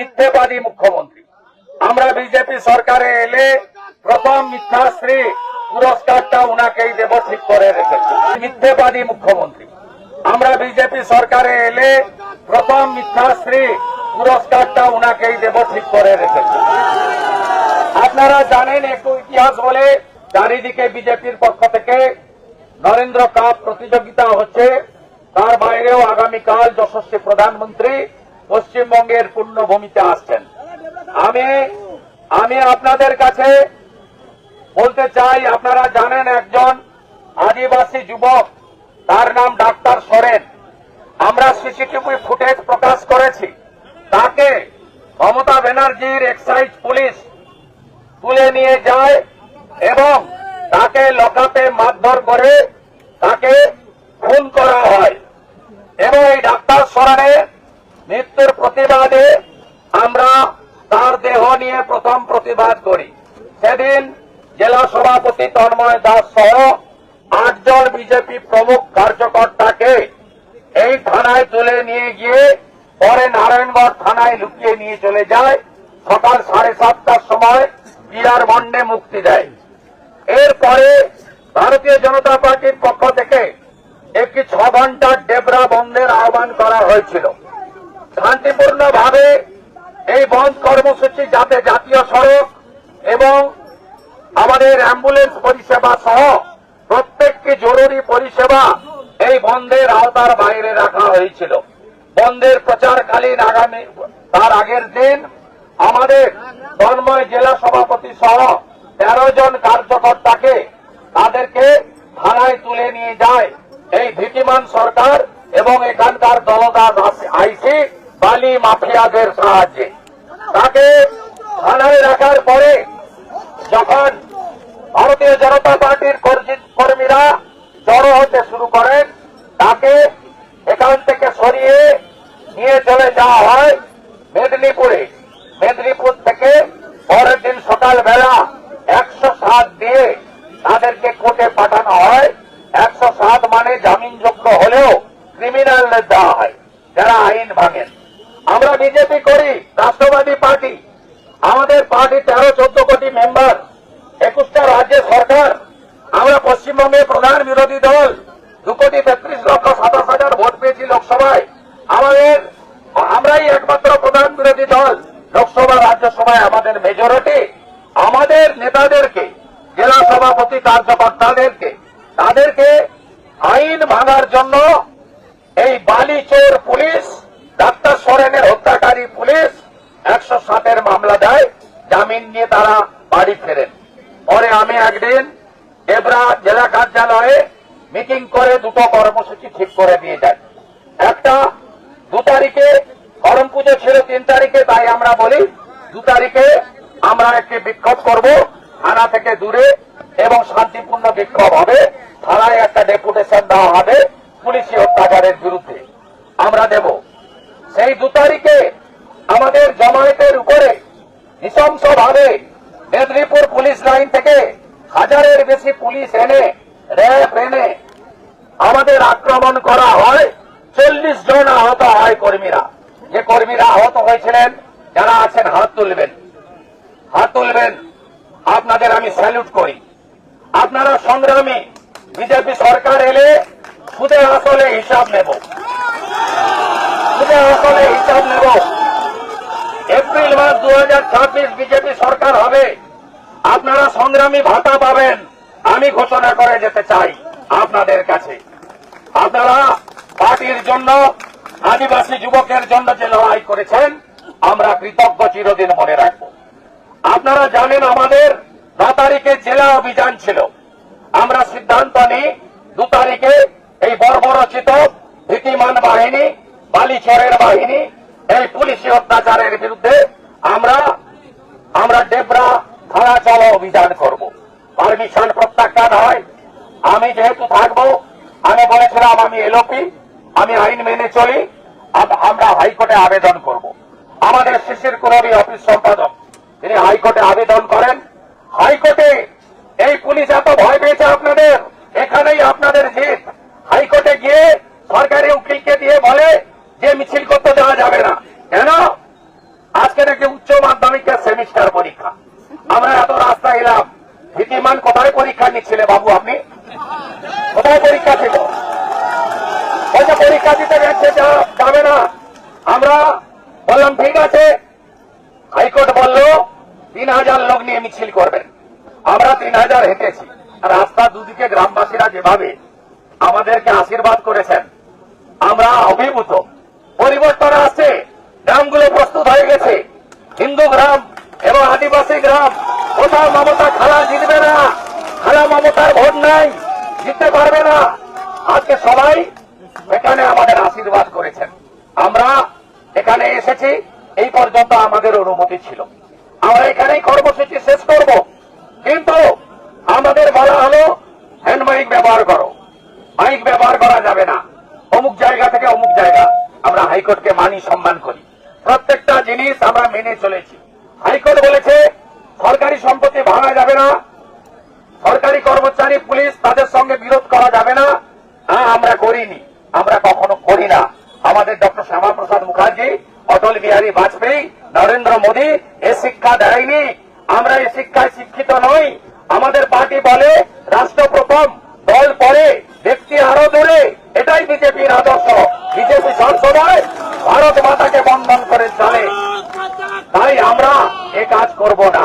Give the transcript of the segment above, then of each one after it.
মিথ্যেবাদী মুখ্যমন্ত্রী। আমরা বিজেপি সরকারে এলে প্রথম মিথ্যাশ্রী পুরস্কারটা উনাকেই দেব ঠিক করে রেখেছি। মিথ্যেবাদী মুখ্যমন্ত্রী। আমরা বিজেপি সরকারে এলে প্রথম মিথ্যাশ্রী পুরস্কারটা উনাকেই দেব ঠিক করে রেখেছি। আপনারা জানেন একটু ইতিহাস বলে, চারিদিকে বিজেপির পক্ষ থেকে নরেন্দ্র কাপ প্রতিযোগিতা হচ্ছে। তার বাইরেও আগামীকাল যশস্বী প্রধানমন্ত্রী পশ্চিমবঙ্গের পূর্ণভূমিতে আসছেন। আমি আমি আপনাদের কাছে বলতে চাই, আপনারা জানেন একজন আদিবাসী যুবক, তার নাম ডাক্তার সোরেন। আমরা সিসিটিভি ফুটেজ প্রকাশ করেছি। তাকে মমতা ব্যানার্জির এক্সাইজ পুলিশ তুলে নিয়ে যায় এবং তাকে লকাপে মারধর করে তাকে খুন করা হয়। এবং এই ডাক্তার সরানের মৃত্যুর প্রতিবাদে আমরা তার দেহ নিয়ে প্রথম প্রতিবাদ করি। সেদিন জেলা সভাপতি তন্ময় দাস সহ আটজন বিজেপি প্রমুখ কার্যকর্তাকে এই থানায় তুলে নিয়ে গিয়ে পরে নারায়ণগড় থানায় লুকিয়ে নিয়ে চলে যায়। সকাল সাড়ে সাতটার সময় বিয়ার বন্ডে মুক্তি দেয়। এরপরে ভারতীয় জনতা পার্টির পক্ষ থেকে একটি ছ ঘণ্টার ডেবরা বন্ধের আহ্বান করা হয়েছিল। শান্তিপূর্ণ ভাবে এই বন্ধ কর্মসূচি যাতে জাতীয় সড়ক এবং আমাদের অ্যাম্বুলেন্স পরিষেবা সহ প্রত্যেকটি জরুরি পরিষেবা এই বন্ধের আওতার বাইরে রাখা হয়েছিল। বন্ধের প্রচারকালীন আগামী, তার আগের দিন আমাদের তন্ময় জেলা সভাপতি সহ তেরো জন কার্যকর্তাকে তাদেরকে থানায় তুলে নিয়ে যায় এই ভীতিমান সরকার এবং এখানকার বালি মাফিয়াদের সাহায্যে। তাকে থানায় রাখার পরে যখন ভারতীয় জনতা পার্টির কর্মীরা জড়ো হতে শুরু করেন, তাকে এখান থেকে সরিয়ে নিয়ে চলে যাওয়া হয় মেদিনীপুরে। মেদিনীপুর থেকে পরের দিন সকালবেলা একশো সাত দিয়ে তাদেরকে কোর্টে পাঠানো হয়। একশো সাত মানে জামিনযোগ্য হলেও ক্রিমিনাল দেওয়া হয়, যারা আইন ভাঙেন। আমরা বিজেপি করি, রাষ্ট্রবাদী পার্টি। আমাদের পার্টি তেরো, চোদ্দ কোটি মেম্বার, একুশটা রাজ্যের সরকার। আমরা পশ্চিমবঙ্গের প্রধান বিরোধী দল, দু কোটি তেত্রিশ লক্ষ সাতাশ হাজার ভোট পেয়েছি লোকসভায়। আমাদের, আমরাই একমাত্র প্রধান বিরোধী দল লোকসভা, রাজ্যসভায় আমাদের মেজরিটি আমাদের নেতাদেরকে, জেলা সভাপতি কার্যকর্তাদেরকে, তাদেরকে আইন ভাঙার জন্য এই বালিচোর পুলিশ ডাক্তার সোরেনের হত্যাকারী পুলিশ একশো সাতের মামলা দেয়, জামিন নিয়ে তারা বাড়ি ফেরেন। পরে আমি একদিন ডেবরা জেলা কার্যালয়ে মিটিং করে দুটো কর্মসূচি ঠিক করে দিয়ে যাই। একটা, দু তারিখে করম পুজো ছিল, তিন তারিখে, তাই আমরা বলি দু তারিখে আমরা একটি বিক্ষোভ করব, থানা থেকে দূরে এবং শান্তিপূর্ণ বিক্ষোভ হবে। থানায় একটা ডেপুটেশন দেওয়া হবে পুলিশি অত্যাচারের বিরুদ্ধে। আমরা দেব। সেই দু তারিখে আমাদের জমায়েতের উপরে নৃশংস ভাবে মেদিনীপুর পুলিশ লাইন থেকে হাজারের বেশি পুলিশ এনে, র্যাব এনে আমাদের আক্রমণ করা হয়। চল্লিশ জন আহত হয় কর্মীরা। যে কর্মীরা আহত হয়েছিলেন, যারা আছেন, হাত তুলবেন। হাত তুলবেন। আপনাদের আমি স্যালুট করি। আপনারা সংগ্রামী বিজেপি সরকার এলে সুদে আসলে হিসাব নেব। আপনারা সংগ্রামী ভাতা পাবেন। আমি ঘোষণা করে যেতে চাই আপনাদের কাছে। আপনারা পার্টির জন্য, আদিবাসী যুবকের জন্য যে লড়াই করেছেন, আমরা কৃতজ্ঞ চিরদিন মনে রাখব। আপনারা জানেন আমাদের ন তারিখে জেলা অভিযান ছিল। আমরা সিদ্ধান্ত নিই দু তারিখে এই বর্বরচিত ভীতিমান বাহিনী বালিচরের বাহিনী এই পুলিশি অত্যাচারের বিরুদ্ধে আমরা আমরা ডেবরা থানা চলো অভিযান করব। পারমিশন প্রত্যাখ্যান হয়। আমি যেহেতু থাকব, আমি বলেছিলাম আমি এলোপি আমি আইন মেনে চলি, আম- আমরা হাইকোর্টে আবেদন করব। আমাদের শিশির কুরবি অফিস সম্পাদক, তিনি হাইকোর্টে আবেদন করেন। হাইকোর্টে এই পুলিশ এত ভয় পেয়েছে আপনাদের, এখানেই আপনাদের জিত। হাইকোর্টে গিয়ে সরকারি উকিলকে দিয়ে বলে যে মিছিল করতে দেওয়া যাবে না কেন আজকে মাধ্যমিকের সেমিস্টার পরীক্ষা আমরা এত রাস্তা এলাম ভীতিমান কোথায় পরীক্ষা নিচ্ছিলে বাবু আপনি কোথায় পরীক্ষা ছিল বলছে পরীক্ষা দিতে গেছে যাবে না। আমরা বললাম, ঠিক আছে। হাইকোর্ট বলল, তিন হাজার লোক নিয়ে মিছিল করবেন। আমরা তিন হাজার হেঁটেছি। রাস্তা দুদিকে গ্রামবাসীরা যেভাবে আমাদেরকে আশীর্বাদ করেছেন, আমরা অভিভূত। পরিবর্তন আসছে। গ্রামগুলো প্রস্তুত হয়ে গেছে। হিন্দু গ্রাম এবং আদিবাসী গ্রাম। কোথাও মমতা খালা জিতবে না। খালা মমতার ভোট নাই, জিততে পারবে না। আজকে সবাই এখানে আমাদের আশীর্বাদ করেছেন। আমরা এখানে এসেছি, এই পর্যন্ত আমাদের অনুমতি ছিল। আমরা এখানেই কর্মসূচি শেষ করব, কিন্তু আমাদের বলা হলো হ্যান্ড মাইক ব্যবহার করো। মাইক ব্যবহার করা যাবে না। অমুক জায়গা থেকে অমুক জায়গা। আমরা হাইকোর্টকে মানি সম্মান করি। প্রত্যেকটা জিনিস আমরা মেনে চলেছি। হাইকোর্ট বলেছে, সরকারি সম্পত্তি ভাঙা যাবে না। সরকারি কর্মচারী, পুলিশ তাদের সঙ্গে বিরোধ করা যাবে না, আমরা করিনি। আমরা কখনো করি না। আমাদের ডক্টর শ্যামাপ্রসাদ মুখার্জি, অটল বিহারী বাজপেয়ী, নরেন্দ্র মোদী এ শিক্ষা দেয়নি। আমরা এই শিক্ষায় শিক্ষিত নই। আমাদের পার্টি বলে, রাষ্ট্র প্রথম, দল পরে, ব্যক্তি আরও দূরে। এটাই বিজেপির আদর্শ। বিজেপি সংসদায় ভারত মাতাকে বন্ধন করে চলে। তাই আমরা এ কাজ করব না।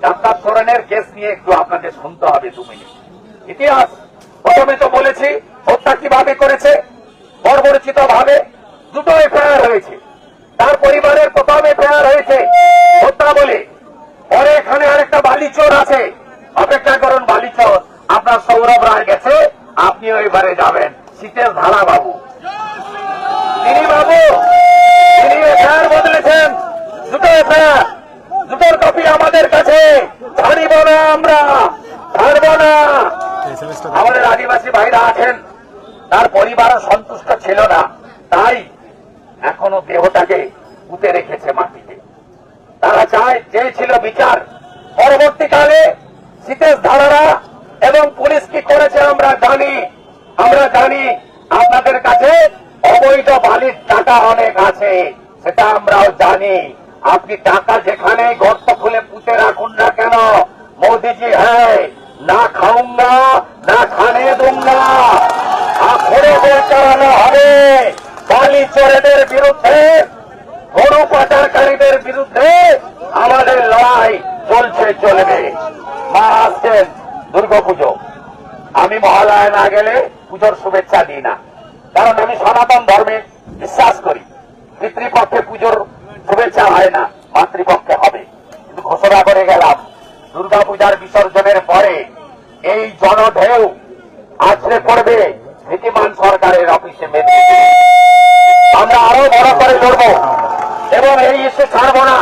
ডাক্তার সোরেনের কেস নিয়ে একটু আপনাদের শুনতে হবে দু মিনিট। ইতিহাস, প্রথমে তো বলেছি, হত্যা কীভাবে করেছে? বর্বরচিত ভাবে দুটো এফআইআর হয়েছে। তার পরিবারের প্রথম এফআইআর হয়েছে হত্যা বলে পরে এখানে আরেকটা বালিচোর আছে। অপেক্ষা করুন বালিচোর, আপনার সৌরভ রায় গেছে, আপনিও এবারে যাবেন। শীতের ধারা বাবু। তিনি বাবু, তিনি এফআইআর বদলেছেন। দুটো এফআইআর দুটোর কপি আমাদের কাছে। ছাড়িব না আমরা ছাড়ব না আমাদের আদিবাসী ভাইরা আছেন। তার পরিবার সন্তুষ্ট ছিল না। তাই এখনও দেহটাকে পুঁতে রেখেছে মাটিতে। তারা চায় চেয়েছিল বিচার, পরবর্তীকালে শীতেশ ধারারা এবং পুলিশ কি করেছে আমরা জানি আমরা জানি আপনাদের কাছে অবৈধ বালির টাকা অনেক আছে, সেটা আমরাও জানি। আপনি টাকা যেখানে গর্ত খুলে পুঁতে রাখুন না কেন? মোদিজি হ্যাঁ না খাউঙ্গা না খানে দুঙ্গা বই চালানো হবে। বালি চোরেদের বিরুদ্ধে, গরু পাচারকারীদের বিরুদ্ধে আমাদের লড়াই চলছে, চলবে। মা আসছেন দুর্গাপুজো আমি মহালয়া না গেলে পুজোর শুভেচ্ছা দিই না। কারণ আমি সনাতন ধর্মে বিশ্বাস করি। পিতৃপক্ষে পুজোর শুভেচ্ছা হয় না, মাতৃপক্ষে হবে। কিন্তু ঘোষণা করে গেলাম দুর্গাপূজার বিসর্জনের পরে এই জনঢেউ আছড়ে পড়বে। নীতিমান সরকারের অফিসে মেনে আমরা আরও বড় করে করব এবং এই ইস্যু ছাড়বো না।